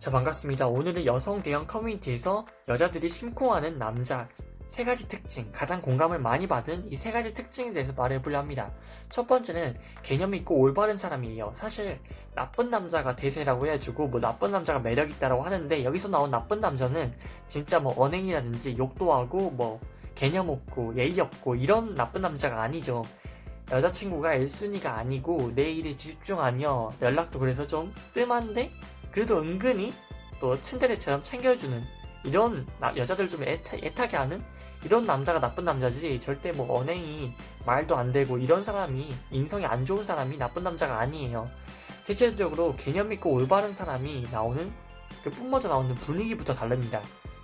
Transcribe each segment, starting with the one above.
자, 반갑습니다. 오늘은 여성 대형 커뮤니티에서 여자들이 심쿵하는 남자 세 가지 특징, 가장 공감을 많이 받은 이 세 가지 특징에 대해서 말해보려 합니다. 첫 번째는 개념 있고 올바른 사람이에요. 사실 나쁜 남자가 대세라고 해가지고 뭐 나쁜 남자가 매력 있다라고 하는데 여기서 나온 나쁜 남자는 진짜 뭐 언행이라든지 욕도 하고 뭐 개념 없고 예의 없고 이런 나쁜 남자가 아니죠. 여자친구가 1순위가 아니고 내 일에 집중하며 연락도 그래서 좀 뜸한데 그래도 은근히 또 친데레처럼 챙겨주는 이런 나- 여자들 좀 애타, 애타게 하는 이런 남자가 나쁜 남자지 절대 뭐 언행이 말도 안 되고 이런 사람이 인성이 안 좋은 사람이 나쁜 남자가 아니에요. 대체적으로 개념 있고 올바른 사람이 나오는 그 뿜어져 나오는 분위기부터 다릅니다.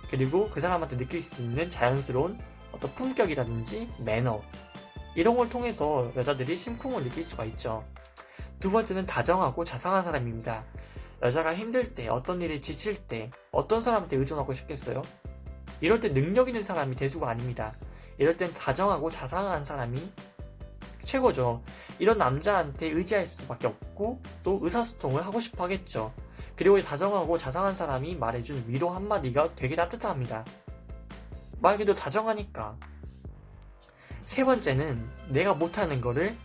그리고 그 사람한테 느낄 수 있는 자연스러운 어떤 품격이라든지 매너 이런 걸 통해서 여자들이 심쿵을 느낄 수가 있죠. 두 번째는 다정하고 자상한 사람입니다. 여자가 힘들 때, 어떤 일에 지칠 때, 어떤 사람한테 의존하고 싶겠어요? 이럴 때 능력 있는 사람이 대수가 아닙니다. 이럴 땐 다정하고 자상한 사람이 최고죠. 이런 남자한테 의지할 수밖에 없고, 또 의사소통을 하고 싶어 하겠죠. 그리고 이 다정하고 자상한 사람이 말해준 위로 한마디가 되게 따뜻합니다. 말 그대로 다정하니까. 세 번째는 내가 못하는 거를,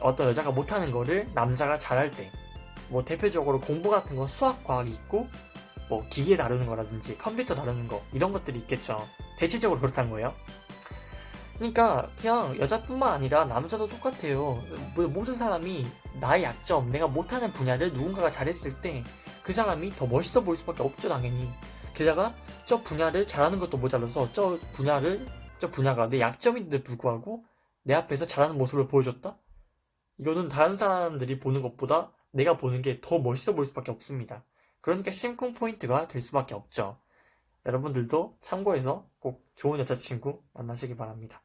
어떤 여자가 못하는 거를 남자가 잘할 때, 뭐 대표적으로 공부 같은 거 수학 과학이 있고 뭐 기계 다루는 거라든지 컴퓨터 다루는 거 이런 것들이 있겠죠. 대체적으로 그렇다는 거예요. 그러니까 그냥 여자뿐만 아니라 남자도 똑같아요. 뭐 모든 사람이 나의 약점 내가 못하는 분야를 누군가가 잘했을 때 그 사람이 더 멋있어 보일 수밖에 없죠 당연히. 게다가 저 분야를 잘하는 것도 모자라서 저 분야를 저 분야가 내 약점인데 불구하고 내 앞에서 잘하는 모습을 보여줬다? 이거는 다른 사람들이 보는 것보다 내가 보는 게 더 멋있어 보일 수밖에 없습니다. 그러니까 심쿵 포인트가 될 수밖에 없죠. 여러분들도 참고해서 꼭 좋은 여자친구 만나시기 바랍니다.